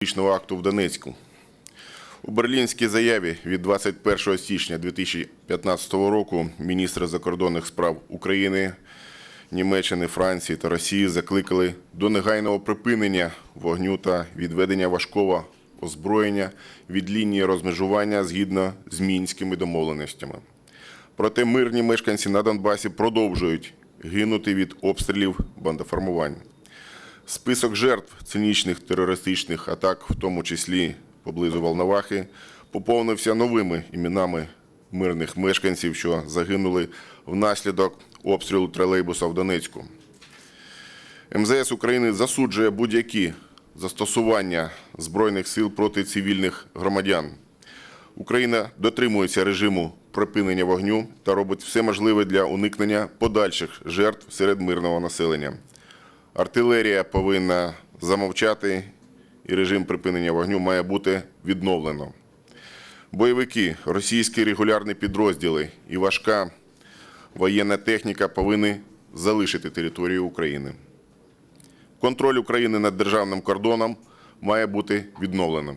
терористичного акту в Донецьку. У берлінській заяві від 21 січня 2015 року міністри закордонних справ України, Німеччини, Франції та Росії закликали до негайного припинення вогню та відведення важкого озброєння від лінії розмежування згідно з мінськими домовленостями. Проте мирні мешканці на Донбасі продовжують гинути від обстрілів бандоформувань. Список жертв цинічних терористичних атак, в тому числі поблизу Волновахи, поповнився новими іменами мирних мешканців, що загинули внаслідок обстрілу тролейбуса в Донецьку. МЗС України засуджує будь-які застосування збройних сил проти цивільних громадян. Україна дотримується режиму припинення вогню та робить все можливе для уникнення подальших жертв серед мирного населення. Артилерія повинна замовчати, і режим припинення вогню має бути відновлено. Бойовики, російські регулярні підрозділи і важка воєнна техніка повинні залишити територію України. Контроль України над державним кордоном має бути відновленим.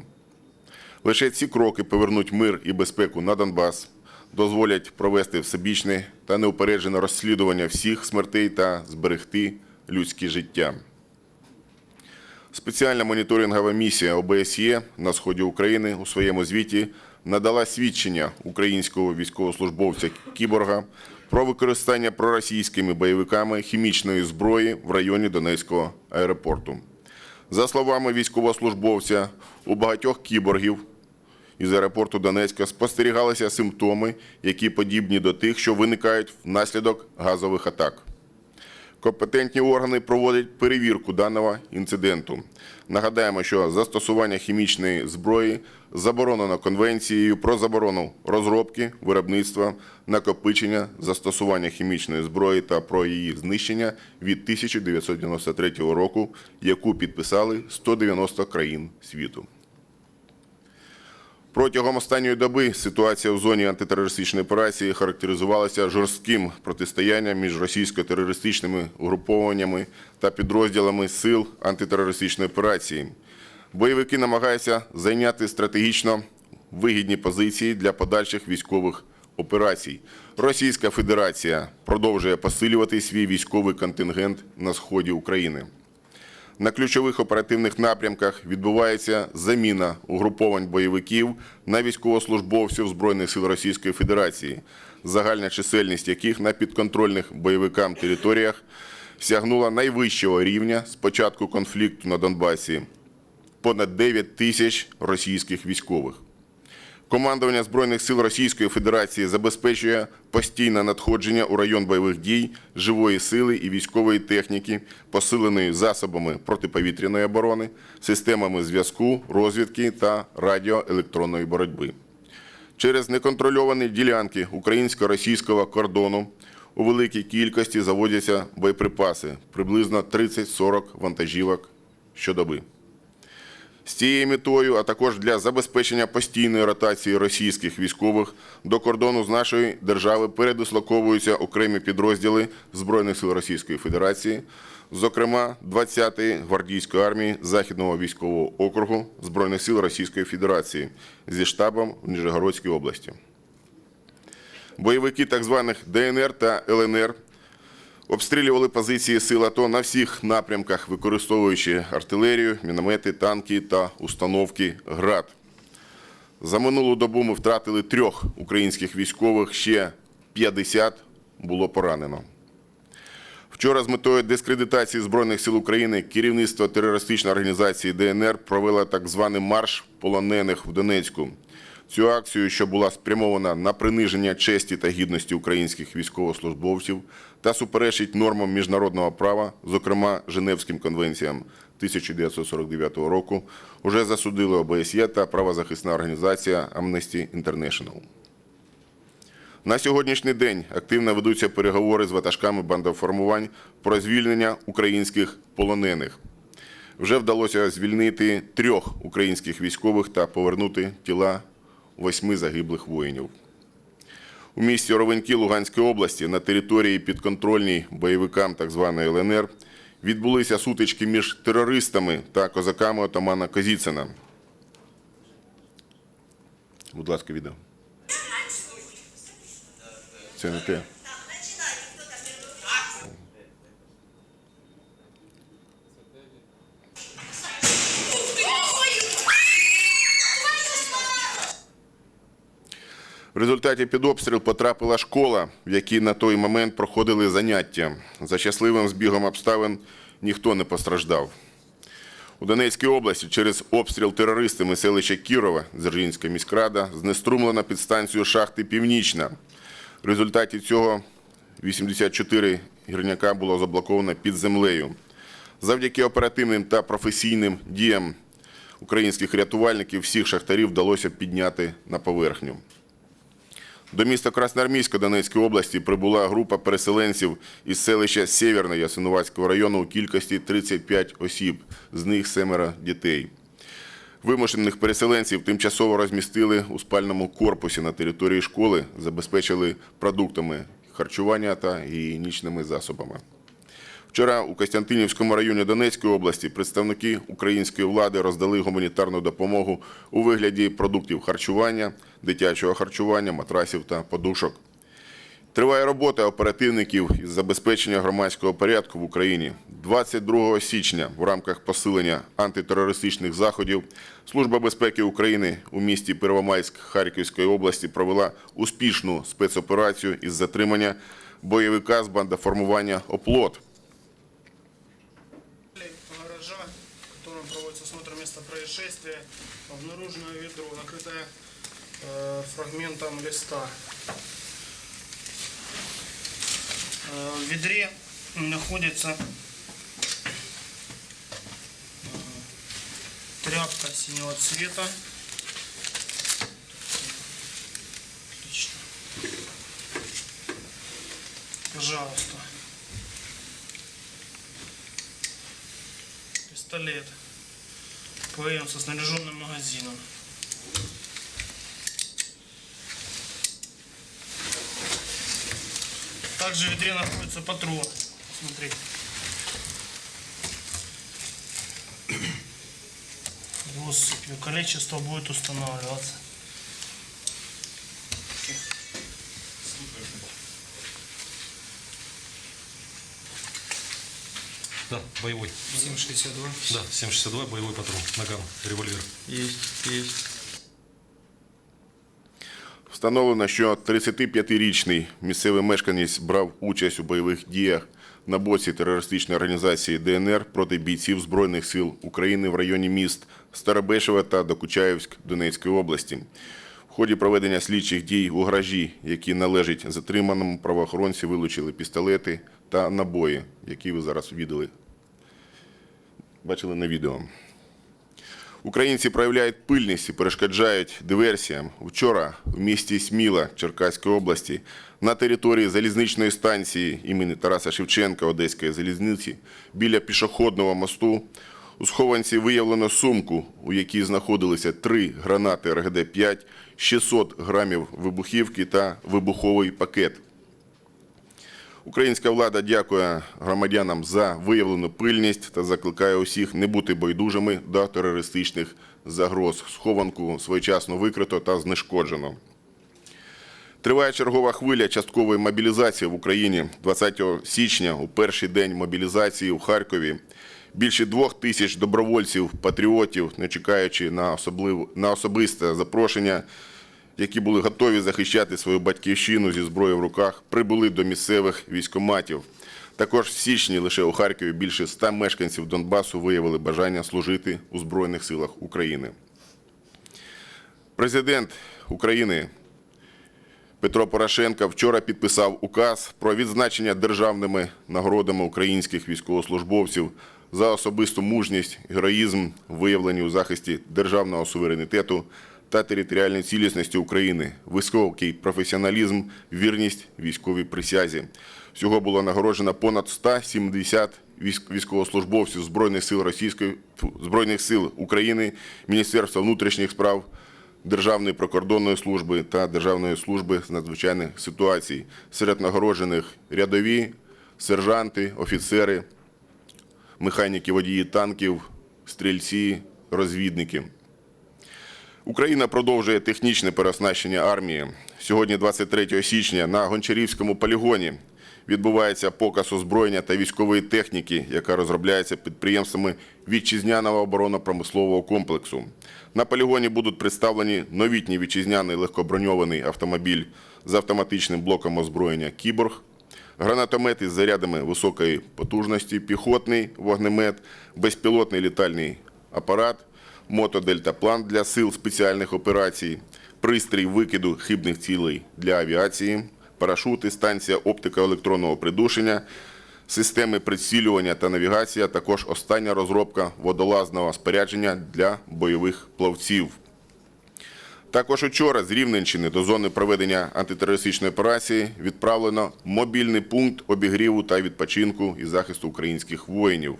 Лише ці кроки повернуть мир і безпеку на Донбас, дозволять провести всебічне та неупереджене розслідування всіх смертей та зберегти людське життя. Спеціальна моніторингова місія ОБСЄ на сході України у своєму звіті надала свідчення українського військовослужбовця Кіборга про використання проросійськими бойовиками хімічної зброї в районі Донецького аеропорту. За словами військовослужбовця, у багатьох кіборгів із аеропорту Донецька спостерігалися симптоми, які подібні до тих, що виникають внаслідок газових атак. Компетентні органи проводять перевірку даного інциденту. Нагадаємо, що застосування хімічної зброї заборонено Конвенцією про заборону розробки, виробництва, накопичення, застосування хімічної зброї та про її знищення від 1993 року, яку підписали 190 країн світу. Протягом останньої доби ситуація в зоні антитерористичної операції характеризувалася жорстким протистоянням між російсько-терористичними угрупованнями та підрозділами сил антитерористичної операції. Бойовики намагаються зайняти стратегічно вигідні позиції для подальших військових операцій. Російська Федерація продовжує посилювати свій військовий контингент на сході України. На ключових оперативних напрямках відбувається заміна угруповань бойовиків на військовослужбовців Збройних сил Російської Федерації, загальна чисельність яких на підконтрольних бойовикам територіях сягнула найвищого рівня з початку конфлікту на Донбасі понад 9 тисяч російських військових. Командування Збройних сил Російської Федерації забезпечує постійне надходження у район бойових дій живої сили і військової техніки, посиленої засобами протиповітряної оборони, системами зв'язку, розвідки та радіоелектронної боротьби. Через неконтрольовані ділянки українсько-російського кордону у великій кількості заводяться боєприпаси, приблизно 30-40 вантажівок щодоби. З цією метою, а також для забезпечення постійної ротації російських військових до кордону з нашої держави передислоковуються окремі підрозділи Збройних сил Російської Федерації, зокрема 20-ї гвардійської армії Західного військового округу Збройних сил Російської Федерації зі штабом в Нижегородській області. Бойовики так званих ДНР та ЛНР обстрілювали позиції сил АТО на всіх напрямках, використовуючи артилерію, міномети, танки та установки ГРАД. За минулу добу ми втратили трьох українських військових, ще 50 було поранено. Вчора з метою дискредитації Збройних сил України керівництво терористичної організації ДНР провело так званий марш полонених в Донецьку. Цю акцію, що була спрямована на приниження честі та гідності українських військовослужбовців та суперечить нормам міжнародного права, зокрема Женевським конвенціям 1949 року, уже засудили ОБСЄ та правозахисна організація Amnesty International. На сьогоднішній день активно ведуться переговори з ватажками бандоформувань про звільнення українських полонених. Вже вдалося звільнити трьох українських військових та повернути тіла восьми загиблих воїнів. У місті Ровеньки Луганської області на території підконтрольній бойовикам так званої ЛНР відбулися сутички між терористами та козаками отамана Козіцина. Будь ласка, відео. Це не те. В результаті під обстріл потрапила школа, в якій на той момент проходили заняття. За щасливим збігом обставин ніхто не постраждав. У Донецькій області через обстріл терористами селища Кірова, Дзержинська міськрада, знеструмлена підстанцію шахти Північна. В результаті цього 84 гірняка було заблоковано під землею. Завдяки оперативним та професійним діям українських рятувальників всіх шахтарів вдалося підняти на поверхню. До міста Красноармійська Донецької області прибула група переселенців із селища Сєвєрне Ясинувацького району у кількості 35 осіб, з них семеро дітей. Вимушених переселенців тимчасово розмістили у спальному корпусі на території школи, забезпечили продуктами харчування та гігієнічними засобами. Вчора у Костянтинівському районі Донецької області представники української влади роздали гуманітарну допомогу у вигляді продуктів харчування, дитячого харчування, матрасів та подушок. Триває робота оперативників із забезпечення громадського порядку в Україні. 22 січня в рамках посилення антитерористичних заходів Служба безпеки України у місті Первомайськ Харківської області провела успішну спецоперацію із затримання бойовика з бандаформування «Оплот». Фрагментом листа. Э, в ведре находится э, тряпка синего цвета. Отлично. Пожалуйста. Пистолет. ПМ со снаряженным магазином. Также в ведре находится патрон. Смотри. Россыпью. Количество будет устанавливаться. Да, боевой. 762. Да, 7,62 боевой патрон. Наган, револьвер. Есть, есть. Встановлено, що 35-річний місцевий мешканець брав участь у бойових діях на боці терористичної організації ДНР проти бійців Збройних сил України в районі міст Старобешева та Докучаєвськ Донецької області. В ході проведення слідчих дій у гаражі, які належать затриманому, правоохоронці вилучили пістолети та набої, які ви зараз видели, бачили на відео. Українці проявляють пильність і перешкоджають диверсіям. Вчора в місті Сміла Черкаської області на території залізничної станції імені Тараса Шевченка Одеської залізниці біля пішохідного мосту у схованці виявлено сумку, у якій знаходилися три гранати РГД-5, 600 грамів вибухівки та вибуховий пакет. Українська влада дякує громадянам за виявлену пильність та закликає усіх не бути байдужими до терористичних загроз. Схованку своєчасно викрито та знешкоджено. Триває чергова хвиля часткової мобілізації в Україні 20 січня, у перший день мобілізації у Харкові. Більше двох тисяч добровольців, патріотів, не чекаючи на, особлив... на особисте запрошення, які були готові захищати свою батьківщину зі зброєю в руках, прибули до місцевих військоматів. Також в січні лише у Харкові більше ста мешканців Донбасу виявили бажання служити у Збройних силах України. Президент України Петро Порошенко вчора підписав указ про відзначення державними нагородами українських військовослужбовців за особисту мужність, героїзм, виявлені у захисті державного суверенітету та територіальної цілісності України, високий професіоналізм, вірність військовій присязі. Всього було нагороджено понад 170 військ- військовослужбовців Збройних сил Російської Збройних сил України, Міністерства внутрішніх справ, Державної прикордонної служби та Державної служби з надзвичайних ситуацій. Серед нагороджених рядові, сержанти, офіцери, механіки, водії танків, стрільці, розвідники. Україна продовжує технічне переоснащення армії. Сьогодні, 23 січня, на Гончарівському полігоні відбувається показ озброєння та військової техніки, яка розробляється підприємствами вітчизняного оборонно-промислового комплексу. На полігоні будуть представлені новітній вітчизняний легкоброньований автомобіль з автоматичним блоком озброєння Кіборг, гранатомети з зарядами високої потужності, піхотний вогнемет, безпілотний літальний апарат, мотодельтаплан для сил спеціальних операцій, пристрій викиду хибних цілей для авіації, парашути, станція оптико-електронного придушення, системи прицілювання та навігація, також остання розробка водолазного спорядження для бойових плавців. Також учора з Рівненщини до зони проведення антитерористичної операції відправлено мобільний пункт обігріву та відпочинку і захисту українських воїнів.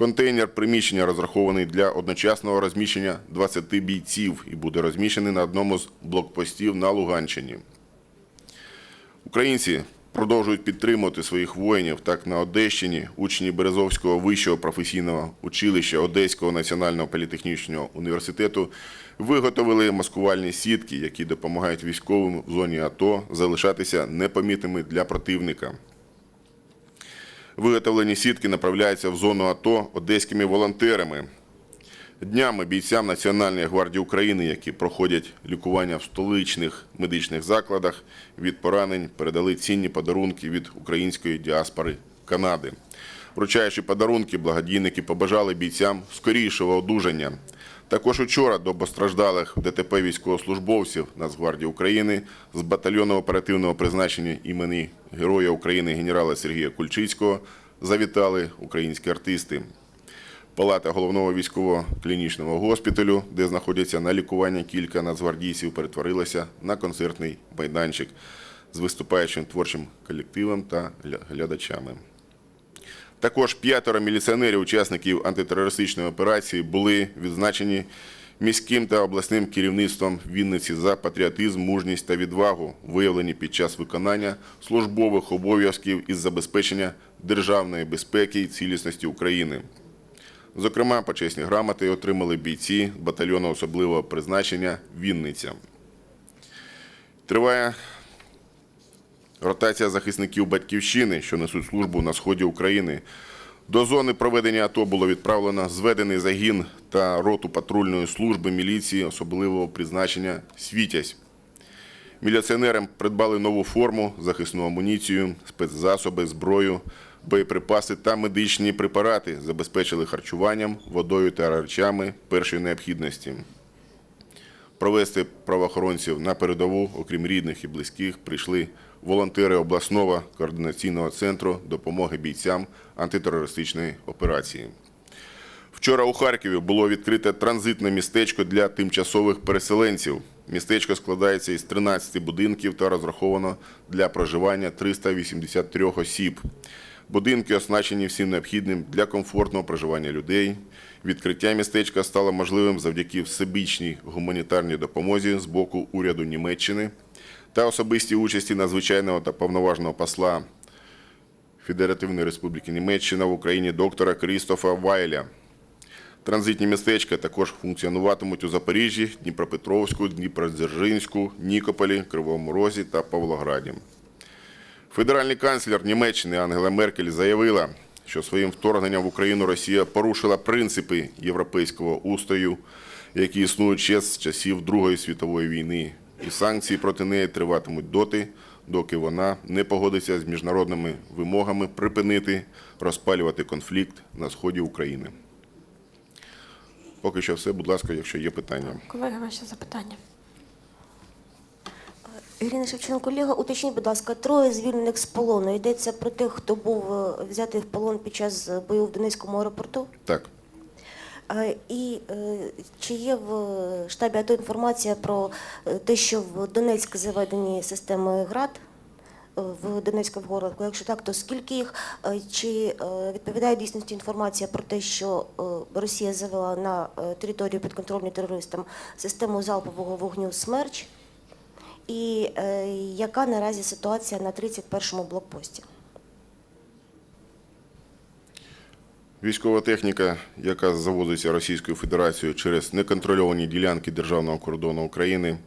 Контейнер приміщення розрахований для одночасного розміщення 20 бійців і буде розміщений на одному з блокпостів на Луганщині. Українці продовжують підтримувати своїх воїнів. Так на Одещині учні Березовського вищого професійного училища Одеського національного політехнічного університету виготовили маскувальні сітки, які допомагають військовим в зоні АТО залишатися непомітними для противника. Виготовлені сітки направляються в зону АТО одеськими волонтерами. Днями бійцям Національної гвардії України, які проходять лікування в столичних медичних закладах від поранень, передали цінні подарунки від української діаспори Канади. Вручаючи подарунки, благодійники побажали бійцям скорішого одужання. Також учора до постраждалих в ДТП військовослужбовців Нацгвардії України з батальйону оперативного призначення імені Героя України генерала Сергія Кульчицького завітали українські артисти. Палата головного військово-клінічного госпіталю, де знаходяться на лікуванні кілька нацгвардійців, перетворилася на концертний майданчик з виступаючим творчим колективом та глядачами. Також п'ятеро міліціонерів, учасників антитерористичної операції, були відзначені міським та обласним керівництвом Вінниці за патріотизм, мужність та відвагу, виявлені під час виконання службових обов'язків із забезпечення державної безпеки і цілісності України. Зокрема, почесні грамоти отримали бійці батальйону особливого призначення Вінниця. Триває ротація захисників батьківщини, що несуть службу на сході України. До зони проведення АТО було відправлено зведений загін та роту патрульної служби міліції особливого призначення Світязь. Міліціонерам придбали нову форму, захисну амуніцію, спецзасоби, зброю, боєприпаси та медичні препарати, забезпечили харчуванням, водою та речами першої необхідності. Провести правоохоронців на передову, окрім рідних і близьких, прийшли волонтери обласного координаційного центру допомоги бійцям антитерористичної операції. Вчора у Харкові було відкрите транзитне містечко для тимчасових переселенців. Містечко складається із 13 будинків та розраховано для проживання 383 осіб. Будинки оснащені всім необхідним для комфортного проживання людей. Відкриття містечка стало можливим завдяки всебічній гуманітарній допомозі з боку уряду Німеччини та особистій участі надзвичайного та повноважного посла Федеративної Республіки Німеччина в Україні доктора Крістофа Вайля. Транзитні містечка також функціонуватимуть у Запоріжжі, Дніпропетровську, Дніпродзержинську, Нікополі, Кривому Розі та Павлограді. Федеральний канцлер Німеччини Ангела Меркель заявила, що своїм вторгненням в Україну Росія порушила принципи європейського устрою, які існують ще з часів Другої світової війни, і санкції проти неї триватимуть доти, доки вона не погодиться з міжнародними вимогами припинити розпалювати конфлікт на сході України. Поки що все, будь ласка, якщо є питання. Колеги, ваші запитання. Ірина Шевченко, Ліга, уточніть, будь ласка, троє звільнених з полону. Йдеться про тих, хто був е, взятий в полон під час е, бою в Донецькому аеропорту. Так. І е, чи є в штабі АТО інформація про е, те, що в Донецьк заведені системи ГРАД е, в Донецьку в Якщо так, то скільки їх? Чи відповідає дійсності інформація про те, що Росія завела на територію підконтрольну терористам систему залпового вогню «Смерч»? І яка наразі ситуація на 31-му блокпості? Військова техніка, яка завозиться Російською Федерацією через неконтрольовані ділянки державного кордону України,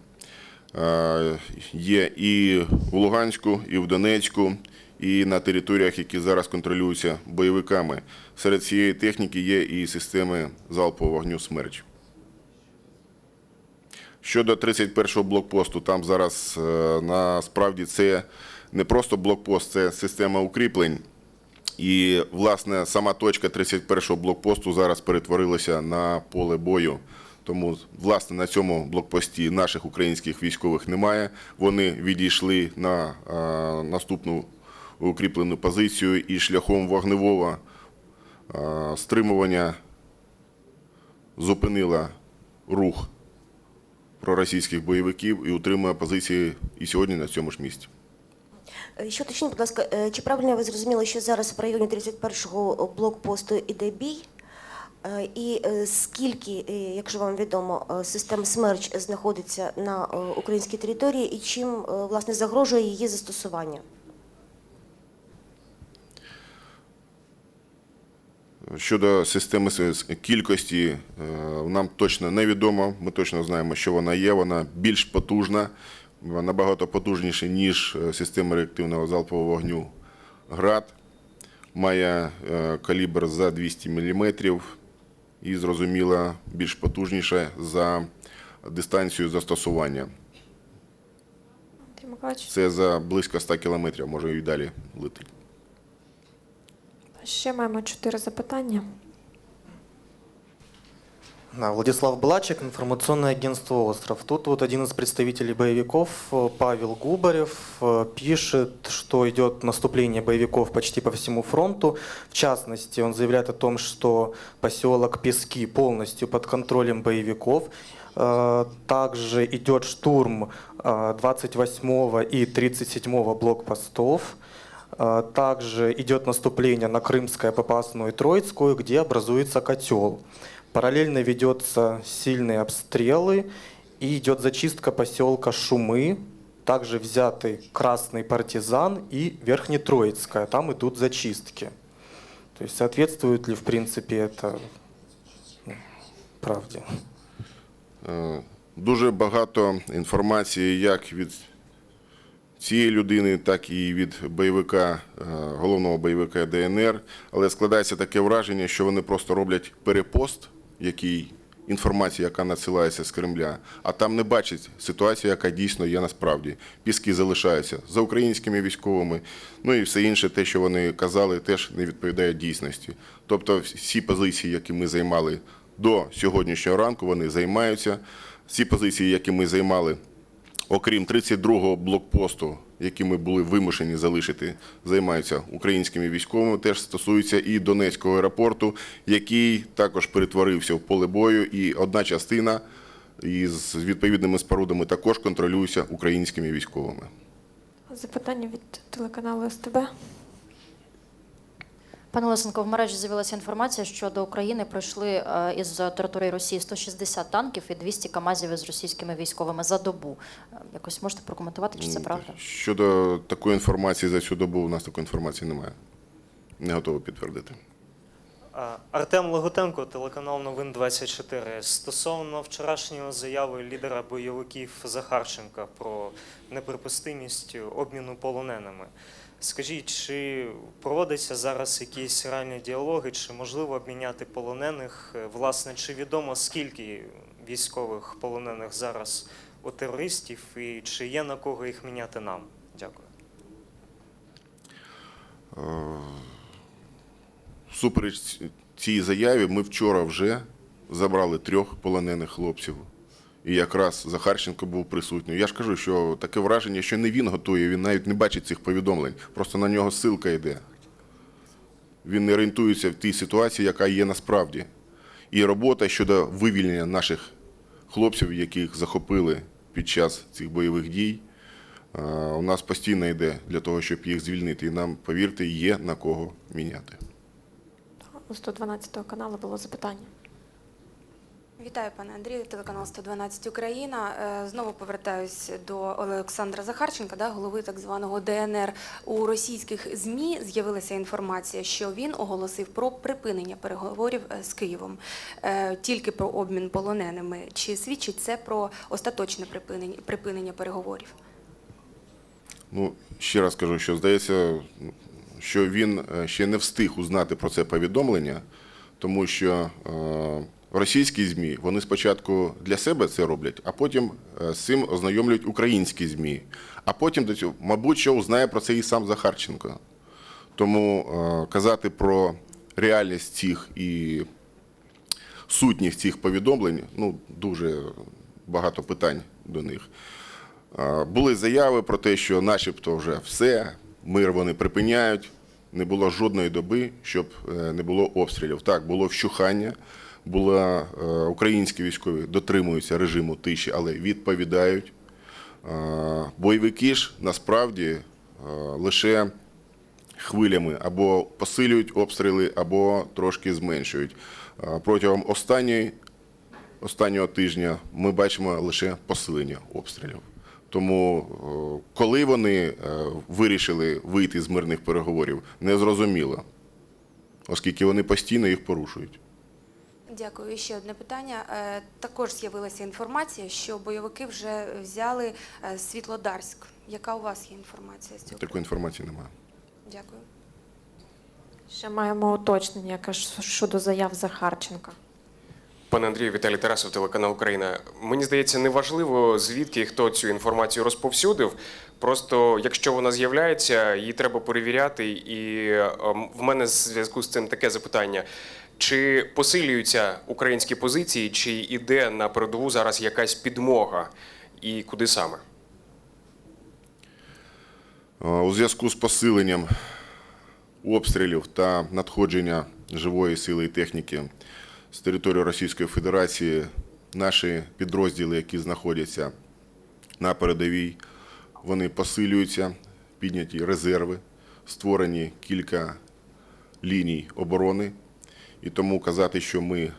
е, є і в Луганську, і в Донецьку, і на територіях, які зараз контролюються бойовиками. Серед цієї техніки є і системи залпового вогню «Смерч». Щодо 31-го блокпосту, там зараз е, насправді це не просто блокпост, це система укріплень. І, власне, сама точка 31-го блокпосту зараз перетворилася на поле бою. Тому, власне, на цьому блокпості наших українських військових немає. Вони відійшли на е, наступну укріплену позицію і шляхом вогневого е, стримування зупинила рух проросійських бойовиків і утримує позиції і сьогодні на цьому ж місці. Е, Що уточніть, будь ласка, е, чи правильно ви зрозуміли, що зараз в районі 31-го блокпосту іде бій? Е, І скільки, якщо вам відомо, систем «Смерч» знаходиться на українській території і чим, власне, загрожує її застосування? Щодо системи кількості, нам точно невідомо. Ми точно знаємо, що вона є. Вона більш потужна, набагато потужніша, ніж е, система реактивного залпового вогню ГРАД. Має е, калібр за 200 мм і, зрозуміло, більш потужніша за дистанцію застосування. Це за близько 100 кілометрів, може і далі летить. ще маємо чотири запитання. Владислав Блачек, информационное агентство «Остров». Тут вот один из представителей боевиков, э, Павел Губарев, э, пишет, что идет наступление боевиков почти по всему фронту. В частности, он заявляет о том, что поселок Пески полностью под контролем боевиков. Э, Также идет штурм э, 28 и 37 блокпостов. Также идет наступление на Крымское, Попасную и Троицкую, где образуется котел. Параллельно ведется сильные обстрелы и идет зачистка поселка Шумы. Также взяты Красный Партизан и Верхнетроицкая. Там идут зачистки. То есть соответствует ли, в принципе, это ну, правде? Е, Дуже багато інформації як від цієї людини, так і від бойовика, е, головного бойовика ДНР. Але складається таке враження, що вони просто роблять перепост, який інформація, яка надсилається з Кремля, а там не бачать ситуацію, яка дійсно є насправді. Піски залишаються за українськими військовими. Ну і все інше, те, що вони казали, теж не відповідає дійсності. Тобто, всі позиції, які ми займали до сьогоднішнього ранку, вони займаються. Всі позиції, які ми займали окрім 32-го блокпосту, який ми були вимушені залишити, займаються українськими військовими. Теж стосується і Донецького аеропорту, який також перетворився в поле бою. І одна частина із відповідними спорудами також контролюється українськими військовими. Запитання від телеканалу СТБ. Пане Лесенко, в мережі з'явилася інформація, що до України пройшли е, із території Росії 160 танків і 200 КАМАЗів із російськими військовими за добу. Е, Якось можете прокоментувати, чи це правда? Щодо такої інформації за цю добу, у нас такої інформації немає. Не готовий підтвердити. Артем Логотенко, телеканал Новин 24. Стосовно вчорашньої заяви лідера бойовиків Захарченка про неприпустимість обміну полоненими. Скажіть, чи проводяться зараз якісь реальні діалоги, чи можливо обміняти полонених? Е, Власне, чи відомо скільки військових полонених зараз у терористів, і чи є на кого їх міняти нам? Дякую. Супереч цій заяві, ми вчора вже забрали трьох полонених хлопців. І якраз Захарченко був присутній. Я ж кажу, що таке враження, що не він готує, він навіть не бачить цих повідомлень. Просто на нього ссилка йде. Він не орієнтується в тій ситуації, яка є насправді. І робота щодо вивільнення наших хлопців, яких захопили під час цих бойових дій, е, у нас постійно йде для того, щоб їх звільнити. І нам, повірте, є на кого міняти. У 112 каналу було запитання. Вітаю, пане Андрію, телеканал 112 Україна. Е, Знову повертаюсь до Олександра Захарченка, да, голови так званого ДНР. У російських ЗМІ з'явилася інформація, що він оголосив про припинення переговорів е, з Києвом, Е, тільки про обмін полоненими. Чи свідчить це про остаточне припинення, припинення переговорів? Ну, ще раз кажу, що здається, що він ще не встиг узнати про це повідомлення, тому що е, російські ЗМІ вони спочатку для себе це роблять, а потім е, з цим ознайомлюють українські ЗМІ. А потім мабуть, що узнає про це і сам Захарченко. Тому е, казати про реальність цих і сутність цих повідомлень, ну, дуже багато питань до них. Були заяви про те, що начебто вже все, мир вони припиняють. Не було жодної доби, щоб е, не було обстрілів. Так, було вщухання, було, е, українські військові дотримуються режиму тиші, але відповідають. Е, Бойовики ж насправді е, лише хвилями або посилюють обстріли, або трошки зменшують. Протягом останньої останнього тижня ми бачимо лише посилення обстрілів. Тому коли вони вирішили вийти з мирних переговорів, не зрозуміло, оскільки вони постійно їх порушують. Дякую. І ще одне питання. Е, Також з'явилася інформація, що бойовики вже взяли е, Світлодарськ. Яка у вас є інформація з цього? Такої інформації немає. Дякую. Ще маємо уточнення яке ж щодо заяв Захарченка. Пане Андрію, Віталій Тарасов, телеканал Україна. Мені здається, неважливо, звідки і хто цю інформацію розповсюдив. Просто якщо вона з'являється, її треба перевіряти. І ем, в мене в зв'язку з цим таке запитання: чи посилюються українські позиції, чи йде на передову зараз якась підмога, і куди саме? Е, У зв'язку з посиленням обстрілів та надходження живої сили і техніки з території Російської Федерації наші підрозділи, які знаходяться на передовій, вони посилюються, підняті резерви, створені кілька ліній оборони. І тому казати, що ми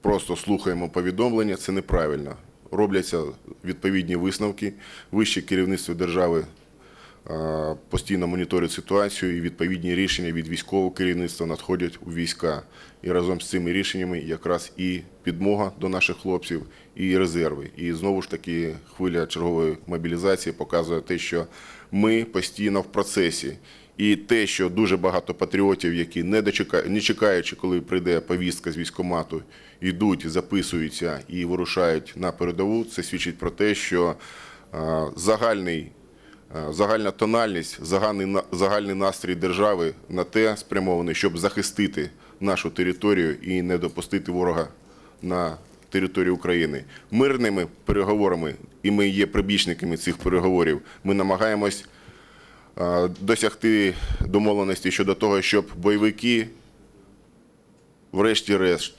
просто слухаємо повідомлення, це неправильно. Робляться відповідні висновки. Вище керівництво держави постійно моніторить ситуацію і відповідні рішення від військового керівництва надходять у війська. І разом з цими рішеннями якраз і підмога до наших хлопців, і резерви. І знову ж таки хвиля чергової мобілізації показує те, що ми постійно в процесі. І те, що дуже багато патріотів, які не дочека... не чекаючи, коли прийде повістка з військкомату, йдуть, записуються і вирушають на передову, це свідчить про те, що е, загальний, е, загальна тональність, загальний, на- загальний настрій держави на те спрямований, щоб захистити нашу територію і не допустити ворога на територію України. Мирними переговорами, і ми є прибічниками цих переговорів, ми намагаємось досягти домовленості щодо того, щоб бойовики, врешті-решт,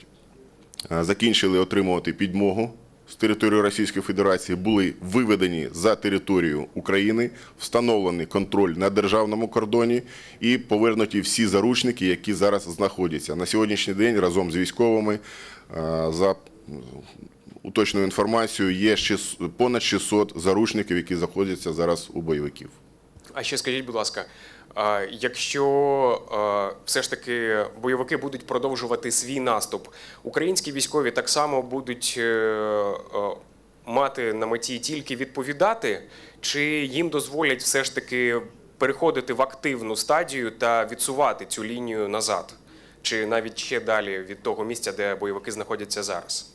е, закінчили отримувати підмогу з території Російської Федерації, були виведені за територію України, встановлений контроль на державному кордоні і повернуті всі заручники, які зараз знаходяться. На сьогоднішній день разом з військовими е, за уточною інформацією є понад 600 заручників, які знаходяться зараз у бойовиків. А ще скажіть, будь ласка, якщо все ж таки бойовики будуть продовжувати свій наступ, українські військові так само будуть е, е, мати на меті тільки відповідати, чи їм дозволять все ж таки переходити в активну стадію та відсувати цю лінію назад, чи навіть ще далі від того місця, де бойовики знаходяться зараз?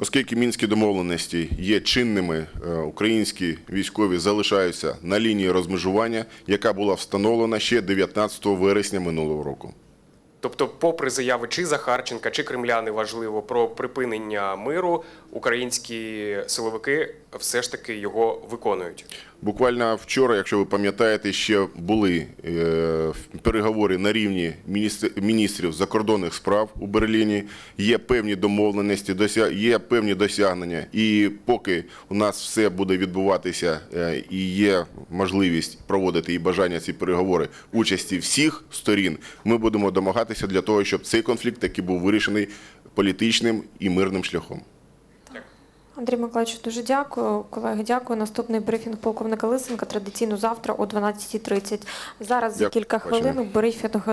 Оскільки мінські домовленості є чинними, е, українські військові залишаються на лінії розмежування, яка була встановлена ще 19 вересня минулого року. Тобто, попри заяви чи Захарченка, чи Кремля важливо про припинення миру, українські силовики все ж таки його виконують. Буквально вчора, якщо ви пам'ятаєте, ще були е, переговори на рівні міністр- міністрів закордонних справ у Берліні. Є певні домовленості, є певні досягнення. І поки у нас все буде відбуватися е, і є можливість проводити і бажання ці переговори участі всіх сторін, ми будемо домагатися. для того, щоб цей конфлікт таки був вирішений політичним і мирним шляхом. Андрій Миколаївич, дуже дякую. Колеги, дякую. Наступний брифінг полковника Лисенка традиційно завтра о 12.30. Зараз за кілька хвилин брифінг